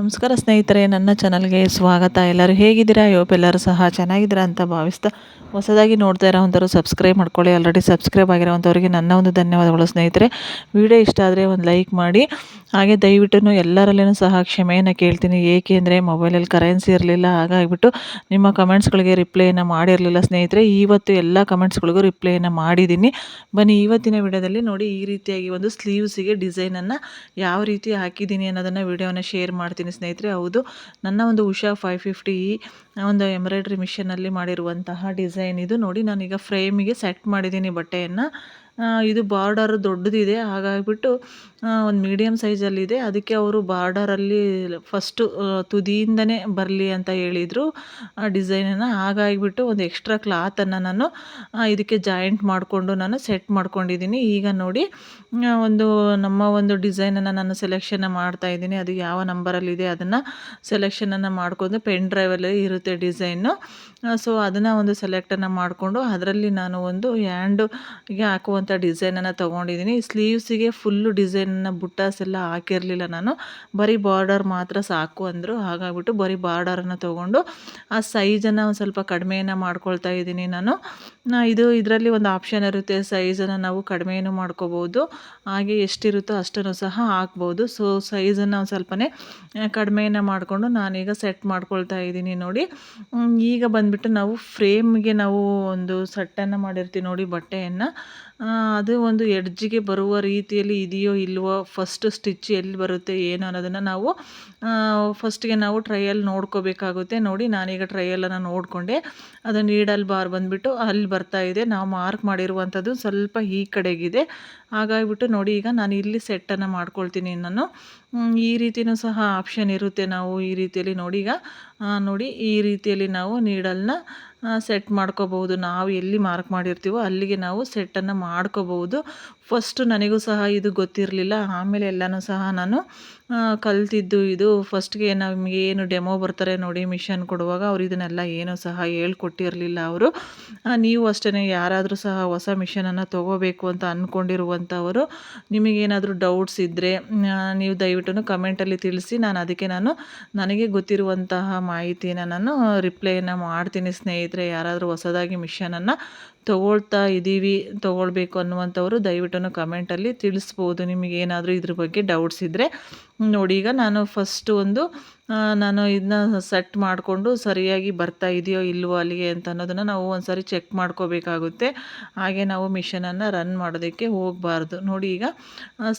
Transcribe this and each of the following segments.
ನಮಸ್ಕಾರ ಸ್ನೇಹಿತರೆ, ನನ್ನ ಚಾನಲ್ಗೆ ಸ್ವಾಗತ. ಎಲ್ಲರೂ ಹೇಗಿದ್ದೀರಾ? ಯೋಪ್ ಎಲ್ಲರೂ ಸಹ ಚೆನ್ನಾಗಿದ್ದೀರಾ ಅಂತ ಭಾವಿಸ್ತಾ ಹೊಸದಾಗಿ ನೋಡ್ತಾ ಇರೋವಂಥವ್ರು ಸಬ್ಸ್ಕ್ರೈಬ್ ಮಾಡ್ಕೊಳ್ಳಿ. ಆಲ್ರೆಡಿ ಸಬ್ಸ್ಕ್ರೈಬ್ ಆಗಿರೋವಂಥವ್ರಿಗೆ ನನ್ನ ಒಂದು ಧನ್ಯವಾದಗಳು ಸ್ನೇಹಿತರೆ. ವಿಡಿಯೋ ಇಷ್ಟ ಆದರೆ ಒಂದು ಲೈಕ್ ಮಾಡಿ. ಹಾಗೆ ದಯವಿಟ್ಟು ಎಲ್ಲರಲ್ಲೂ ಸಹ ಕ್ಷಮೆಯನ್ನು ಕೇಳ್ತೀನಿ. ಏಕೆ ಅಂದರೆ ಮೊಬೈಲಲ್ಲಿ ಕರೆನ್ಸಿ ಇರಲಿಲ್ಲ, ಹಾಗಾಗಿಬಿಟ್ಟು ನಿಮ್ಮ ಕಮೆಂಟ್ಸ್ಗಳಿಗೆ ರಿಪ್ಲೈಯನ್ನು ಮಾಡಿರಲಿಲ್ಲ ಸ್ನೇಹಿತರೆ. ಇವತ್ತು ಎಲ್ಲ ಕಮೆಂಟ್ಸ್ಗಳಿಗೂ ರಿಪ್ಲೈಯನ್ನು ಮಾಡಿದ್ದೀನಿ. ಬನ್ನಿ ಇವತ್ತಿನ ವಿಡಿಯೋದಲ್ಲಿ ನೋಡಿ ಈ ರೀತಿಯಾಗಿ ಒಂದು ಸ್ಲೀವ್ಸಿಗೆ ಡಿಸೈನನ್ನು ಯಾವ ರೀತಿ ಹಾಕಿದ್ದೀನಿ ಅನ್ನೋದನ್ನು ವಿಡಿಯೋನ ಶೇರ್ ಮಾಡ್ತೀನಿ ಸ್ನೇಹಿತರೆ. ಹೌದು, ನನ್ನ ಒಂದು ಉಷಾ ಫೈವ್ ಫಿಫ್ಟಿ ಒಂದು ಎಂಬ್ರಾಯ್ಡ್ರಿ ಮಿಷನಲ್ಲಿ ಮಾಡಿರುವಂತಹ ಡಿಸೈನ್ ಇದು. ನೋಡಿ, ನಾನೀಗ ಫ್ರೇಮಿಗೆ ಸೆಟ್ ಮಾಡಿದ್ದೀನಿ ಬಟ್ಟೆಯನ್ನು. ಇದು ಬಾರ್ಡರ್ ದೊಡ್ಡದಿದೆ. ಹಾಗಾಗಿಬಿಟ್ಟು ಒಂದು ಮೀಡಿಯಮ್ ಸೈಜಲ್ಲಿದೆ. ಅದಕ್ಕೆ ಅವರು ಬಾರ್ಡರಲ್ಲಿ ಫಸ್ಟು ತುದಿಯಿಂದನೇ ಬರಲಿ ಅಂತ ಹೇಳಿದರು. ಆ ಡಿಸೈನನ್ನು ಹಾಗಾಗಿಬಿಟ್ಟು ಒಂದು ಎಕ್ಸ್ಟ್ರಾ ಕ್ಲಾತನ್ನು ನಾನು ಇದಕ್ಕೆ ಜಾಯಿಂಟ್ ಮಾಡಿಕೊಂಡು ನಾನು ಸೆಟ್ ಮಾಡ್ಕೊಂಡಿದ್ದೀನಿ ಈಗ ನೋಡಿ ಒಂದು ನಮ್ಮ ಒಂದು ಡಿಸೈನನ್ನು ನಾನು ಸೆಲೆಕ್ಷನ್ ಮಾಡ್ತಾ ಇದ್ದೀನಿ. ಅದು ಯಾವ ನಂಬರಲ್ಲಿದೆ ಅದನ್ನು ಸೆಲೆಕ್ಷನನ್ನು ಮಾಡಿಕೊಂಡು ಪೆನ್ ಡ್ರೈವಲ್ಲಿ ಇರುತ್ತೆ ಡಿಸೈನು ಸೊ ಅದನ್ನು ಒಂದು ಸೆಲೆಕ್ಟನ್ನು ಮಾಡಿಕೊಂಡು, ಅದರಲ್ಲಿ ನಾನು ಒಂದು ಹ್ಯಾಂಡುಗೆ ಹಾಕುವಂಥ ಡಿಸೈನನ್ನು ತೊಗೊಂಡಿದ್ದೀನಿ. ಸ್ಲೀವ್ಸಿಗೆ ಫುಲ್ಲು ಡಿಸೈನನ್ನು ಬುಟ್ಟಾಸ್ ಎಲ್ಲ ಹಾಕಿರಲಿಲ್ಲ ನಾನು. ಬರೀ ಬಾರ್ಡರ್ ಮಾತ್ರ ಸಾಕು ಅಂದರು. ಹಾಗಾಗ್ಬಿಟ್ಟು ಬರೀ ಬಾರ್ಡರನ್ನು ತೊಗೊಂಡು ಆ ಸೈಜನ್ನು ಒಂದು ಸ್ವಲ್ಪ ಕಡಿಮೆಯನ್ನು ಮಾಡ್ಕೊಳ್ತಾ ಇದ್ದೀನಿ ನಾನು. ಇದು ಇದರಲ್ಲಿ ಒಂದು ಆಪ್ಷನ್ ಇರುತ್ತೆ ಸೈಜನ್ನು ನಾವು ಕಡಿಮೆಯೂ ಮಾಡ್ಕೋಬೋದು, ಹಾಗೆ ಎಷ್ಟಿರುತ್ತೋ ಅಷ್ಟನ್ನು ಸಹ ಹಾಕ್ಬೋದು. ಸೊ ಸೈಜನ್ನು ಒಂದು ಸ್ವಲ್ಪನೇ ಕಡಿಮೆಯನ್ನು ಮಾಡಿಕೊಂಡು ನಾನೀಗ ಸೆಟ್ ಮಾಡ್ಕೊಳ್ತಾ ಇದ್ದೀನಿ ನೋಡಿ. ಈಗ ಬಂದುಬಿಟ್ಟು ನಾವು ಫ್ರೇಮ್ಗೆ ನಾವು ಒಂದು ಸೆಟ್ಟನ್ನು ಮಾಡಿರ್ತೀವಿ ನೋಡಿ, ಬಟ್ಟೆಯನ್ನು. ಅದು ಒಂದು ಎಡ್ಜಿಗೆ ಬರುವ ರೀತಿಯಲ್ಲಿ ಇದೆಯೋ ಇಲ್ವೋ ಫಸ್ಟ್ ಸ್ಟಿಚ್ ಎಲ್ಲಿ ಬರುತ್ತೆ, ಏನು ಅನ್ನೋದನ್ನು ನಾವು ಫಸ್ಟ್ಗೆ ನಾವು ಟ್ರಯಲ್ ನೋಡ್ಕೋಬೇಕಾಗುತ್ತೆ. ನೋಡಿ, ನಾನೀಗ ಟ್ರಯಲನ್ನು ನೋಡಿಕೊಂಡೆ. ಅದು ನೀಡಲ್ ಬಾರ್ ಬಂದುಬಿಟ್ಟು ಅಲ್ಲಿ ಬರ್ತಾ ಇದೆ. ನಾವು ಮಾರ್ಕ್ ಮಾಡಿರುವಂಥದ್ದು ಸ್ವಲ್ಪ ಈ ಕಡೆಗಿದೆ. ಹಾಗಾಗಿಬಿಟ್ಟು ನೋಡಿ, ಈಗ ನಾನು ಇಲ್ಲಿ ಸೆಟ್ಟನ್ನು ಮಾಡ್ಕೊಳ್ತೀನಿ ನಾನು ಈ ರೀತಿಯೂ ಸಹ ಆಪ್ಷನ್ ಇರುತ್ತೆ ನಾವು ಈ ರೀತಿಯಲ್ಲಿ ನೋಡಿ ಈಗ. ನೋಡಿ, ಈ ರೀತಿಯಲ್ಲಿ ನಾವು ನೀಡಲ್ನ ಸೆಟ್ ಮಾಡ್ಕೋಬಹುದು. ನಾವು ಎಲ್ಲಿ ಮಾರ್ಕ್ ಮಾಡಿರ್ತೀವೋ ಅಲ್ಲಿಗೆ ನಾವು ಸೆಟ್ಟನ್ನು ಮಾಡ್ಕೋಬಹುದು. ಫಸ್ಟು ನನಗೂ ಸಹ ಇದು ಗೊತ್ತಿರಲಿಲ್ಲ. ಆಮೇಲೆ ಎಲ್ಲನೂ ಸಹ ನಾನು ಕಲ್ತಿದ್ದು ಇದು. ಫಸ್ಟ್ಗೆ ನಮಗೆ ಏನು ಡೆಮೋ ಬರ್ತಾರೆ ನೋಡಿ ಮಿಷನ್ ಕೊಡುವಾಗ ಅವ್ರು ಇದನ್ನೆಲ್ಲ ಏನೂ ಸಹ ಹೇಳ್ಕೊಟ್ಟಿರಲಿಲ್ಲ ಅವರು. ನೀವು ಅಷ್ಟೇ ಯಾರಾದರೂ ಸಹ ಹೊಸ ಮಿಷನನ್ನು ತೊಗೋಬೇಕು ಅಂತ ಅಂದ್ಕೊಂಡಿರುವಂಥವರು ನಿಮಗೇನಾದರೂ ಡೌಟ್ಸ್ ಇದ್ದರೆ ನೀವು ದಯವಿಟ್ಟು ಕಮೆಂಟಲ್ಲಿ ತಿಳಿಸಿ, ನಾನು ಅದಕ್ಕೆ ನಾನು ನನಗೆ ಗೊತ್ತಿರುವಂತಹ ಮಾಹಿತಿನ ನಾನು ರಿಪ್ಲೈನ ಮಾಡ್ತೀನಿ ಸ್ನೇಹಿತರೆ. ಯಾರಾದರೂ ಹೊಸದಾಗಿ ಮಿಷನನ್ನು ತೊಗೊಳ್ತಾ ಇದ್ದೀವಿ, ತೊಗೊಳ್ಬೇಕು ಅನ್ನುವಂಥವರು ದಯವಿಟ್ಟು ಕಮೆಂಟಲ್ಲಿ ತಿಳಿಸ್ಬೋದು. ನಿಮಗೇನಾದರೂ ಇದ್ರ ಬಗ್ಗೆ ಡೌಟ್ಸ್ ಇದ್ದರೆ ನೋಡಿ. ಈಗ ನಾನು ಫಸ್ಟು ಒಂದು ನಾನು ಇದನ್ನ ಸೆಟ್ ಮಾಡಿಕೊಂಡು ಸರಿಯಾಗಿ ಬರ್ತಾ ಇದೆಯೋ ಇಲ್ವೋ ಅಲ್ಲಿಗೆ ಅಂತ ಅನ್ನೋದನ್ನು ನಾವು ಒಂದು ಸಾರಿ ಚೆಕ್ ಮಾಡ್ಕೋಬೇಕಾಗುತ್ತೆ. ಹಾಗೆ ನಾವು ಮಿಷನನ್ನು ರನ್ ಮಾಡೋದಕ್ಕೆ ಹೋಗಬಾರ್ದು. ನೋಡಿ ಈಗ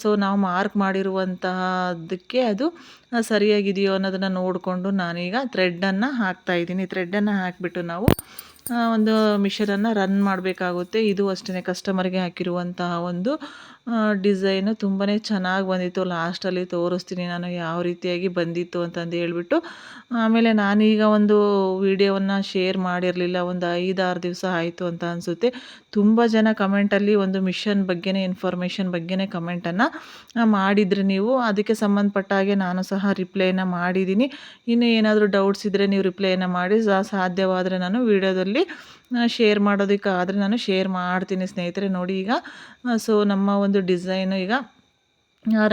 ಸೊ ನಾವು ಮಾರ್ಕ್ ಮಾಡಿರುವಂತಹದಕ್ಕೆ ಅದು ಸರಿಯಾಗಿದೆಯೋ ಅನ್ನೋದನ್ನು ನೋಡಿಕೊಂಡು ನಾನೀಗ ಥ್ರೆಡ್ಡನ್ನು ಹಾಕ್ತಾಯಿದ್ದೀನಿ ಥ್ರೆಡ್ಡನ್ನು ಹಾಕಿಬಿಟ್ಟು ನಾವು ಒಂದು ಮಿಷನನ್ನು ರನ್ ಮಾಡಬೇಕಾಗುತ್ತೆ. ಇದು ಅಷ್ಟೇ ಕಸ್ಟಮರ್ಗೆ ಹಾಕಿರುವಂತಹ ಒಂದು ಡಿಸೈನು ತುಂಬಾ ಚೆನ್ನಾಗಿ ಬಂದಿತ್ತು. ಲಾಸ್ಟಲ್ಲಿ ತೋರಿಸ್ತೀನಿ ನಾನು ಯಾವ ರೀತಿಯಾಗಿ ಬಂದಿತ್ತು ಅಂತಂದು ಹೇಳಿಬಿಟ್ಟು. ಆಮೇಲೆ ನಾನೀಗ ಒಂದು ವಿಡಿಯೋವನ್ನು ಶೇರ್ ಮಾಡಿರಲಿಲ್ಲ. ಒಂದು ಐದಾರು ದಿವಸ ಆಯಿತು ಅಂತ ಅನಿಸುತ್ತೆ. ತುಂಬ ಜನ ಕಮೆಂಟಲ್ಲಿ ಒಂದು ಮಿಷನ್ ಬಗ್ಗೆನೇ ಇನ್ಫಾರ್ಮೇಷನ್ ಬಗ್ಗೆನೇ ಕಮೆಂಟನ್ನು ಮಾಡಿದ್ರೆ ನೀವು. ಅದಕ್ಕೆ ಸಂಬಂಧಪಟ್ಟ ಹಾಗೆ ನಾನು ಸಹ ರಿಪ್ಲೈನ ಮಾಡಿದ್ದೀನಿ. ಇನ್ನು ಏನಾದರೂ ಡೌಟ್ಸ್ ಇದ್ದರೆ ನೀವು ರಿಪ್ಲೈನ ಮಾಡಿ. ಸಾಧ್ಯವಾದರೆ ನಾನು ವಿಡಿಯೋದಲ್ಲಿ ಶೇರ್ ಮಾಡೋದಕ್ಕಾದರೆ ನಾನು ಶೇರ್ ಮಾಡ್ತೀನಿ ಸ್ನೇಹಿತರೆ ನೋಡಿ ಈಗ. ಸೊ ನಮ್ಮ ಒಂದು ಡಿಸೈನು ಈಗ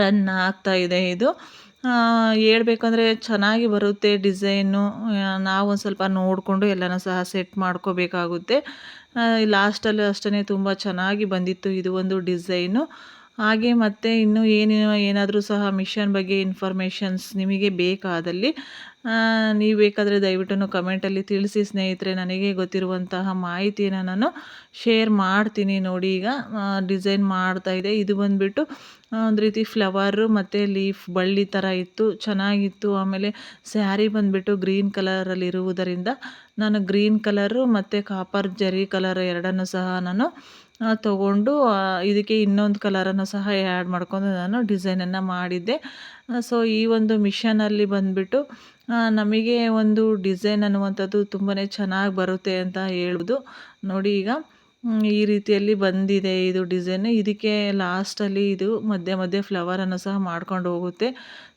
ರನ್ ಆಗ್ತಾ ಇದೆ ಇದು. ಹೇಳ್ಬೇಕಂದ್ರೆ ಚೆನ್ನಾಗಿ ಬರುತ್ತೆ ಡಿಸೈನು ನಾವು ಒಂದು ಸ್ವಲ್ಪ ನೋಡಿಕೊಂಡು ಎಲ್ಲನೂ ಸಹ ಸೆಟ್ ಮಾಡ್ಕೋಬೇಕಾಗುತ್ತೆ. ಲಾಸ್ಟಲ್ಲೂ ಅಷ್ಟೇ ತುಂಬ ಚೆನ್ನಾಗಿ ಬಂದಿತ್ತು ಇದು ಒಂದು ಡಿಸೈನು ಹಾಗೆ ಮತ್ತು ಇನ್ನೂ ಏನು ಏನಾದರೂ ಸಹ ಮಿಷನ್ ಬಗ್ಗೆ ಇನ್ಫಾರ್ಮೇಷನ್ಸ್ ನಿಮಗೆ ಬೇಕಾದಲ್ಲಿ ನೀವು ಬೇಕಾದರೆ ದಯವಿಟ್ಟು ಕಮೆಂಟಲ್ಲಿ ತಿಳಿಸಿ ಸ್ನೇಹಿತರೆ. ನನಗೆ ಗೊತ್ತಿರುವಂತಹ ಮಾಹಿತಿಯನ್ನು ನಾನು ಶೇರ್ ಮಾಡ್ತೀನಿ ನೋಡಿ ಈಗ ಡಿಸೈನ್ ಮಾಡ್ತಾ ಇದೆ. ಇದು ಬಂದುಬಿಟ್ಟು ಒಂದು ರೀತಿ ಫ್ಲವರು ಮತ್ತು ಲೀಫ್ ಬಳ್ಳಿ ಥರ ಇತ್ತು, ಚೆನ್ನಾಗಿತ್ತು. ಆಮೇಲೆ ಸ್ಯಾರಿ ಬಂದುಬಿಟ್ಟು ಗ್ರೀನ್ ಕಲರಲ್ಲಿರುವುದರಿಂದ ನಾನು ಗ್ರೀನ್ ಕಲರು ಮತ್ತು ಕಾಪರ್ ಜರಿ ಕಲರ್ ಎರಡನ್ನೂ ಸಹ ನಾನು ತೊಗೊಂಡು ಇದಕ್ಕೆ ಇನ್ನೊಂದು ಕಲರನ್ನು ಸಹ ಆ್ಯಡ್ ಮಾಡಿಕೊಂಡು ನಾನು ಡಿಸೈನನ್ನು ಮಾಡಿದ್ದೆ. ಸೊ ಈ ಒಂದು ಮಿಷನಲ್ಲಿ ಬಂದುಬಿಟ್ಟು ನಮಗೆ ಒಂದು ಡಿಸೈನ್ ಅನ್ನುವಂಥದ್ದು ತುಂಬಾ ಚೆನ್ನಾಗಿ ಬರುತ್ತೆ ಅಂತ ಹೇಳ್ಬೋದು. ನೋಡಿ ಈಗ ಈ ರೀತಿಯಲ್ಲಿ ಬಂದಿದೆ ಇದು ಡಿಸೈನ್ ಇದಕ್ಕೆ ಲಾಸ್ಟಲ್ಲಿ ಇದು ಮಧ್ಯೆ ಮಧ್ಯೆ ಫ್ಲವರನ್ನು ಸಹ ಮಾಡ್ಕೊಂಡು ಹೋಗುತ್ತೆ.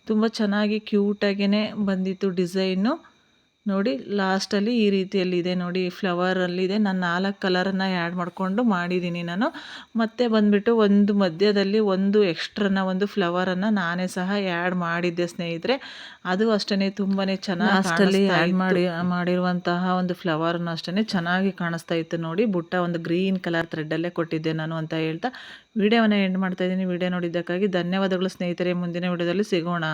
ತುಂಬ ಚೆನ್ನಾಗಿ ಕ್ಯೂಟಾಗೇ ಬಂದಿತ್ತು ಡಿಸೈನು ನೋಡಿ ಲಾಸ್ಟಲ್ಲಿ ಈ ರೀತಿಯಲ್ಲಿ ಇದೆ ನೋಡಿ ಫ್ಲವರಲ್ಲಿದೆ. ನಾನು ನಾಲ್ಕು ಕಲರನ್ನು ಆ್ಯಡ್ ಮಾಡಿಕೊಂಡು ಮಾಡಿದ್ದೀನಿ ನಾನು. ಮತ್ತೆ ಬಂದುಬಿಟ್ಟು ಒಂದು ಮಧ್ಯದಲ್ಲಿ ಒಂದು ಎಕ್ಸ್ಟ್ರನ ಒಂದು ಫ್ಲವರನ್ನು ನಾನೇ ಸಹ ಆ್ಯಡ್ ಮಾಡಿದ್ದೆ ಸ್ನೇಹಿತರೆ. ಅದು ಅಷ್ಟೇ ತುಂಬಾ ಚೆನ್ನಾಗಿ ಲಾಸ್ಟಲ್ಲಿ ಆ್ಯಡ್ ಮಾಡಿ ಮಾಡಿರುವಂತಹ ಒಂದು ಫ್ಲವರ್ನ ಅಷ್ಟೇ ಚೆನ್ನಾಗಿ ಕಾಣಿಸ್ತಾ ಇತ್ತು ನೋಡಿ. ಬುಟ್ಟ ಒಂದು ಗ್ರೀನ್ ಕಲರ್ ಥ್ರೆಡ್ಡಲ್ಲೇ ಕೊಟ್ಟಿದ್ದೆ ನಾನು ಅಂತ ಹೇಳ್ತಾ. ವಿಡಿಯೋವನ್ನು ಎಂಡ್ ಮಾಡ್ತಾ ಇದ್ದೀನಿ. ವಿಡಿಯೋ ನೋಡಿದ್ದಕ್ಕಾಗಿ ಧನ್ಯವಾದಗಳು ಸ್ನೇಹಿತರೆ. ಮುಂದಿನ ವಿಡಿಯೋದಲ್ಲಿ ಸಿಗೋಣ.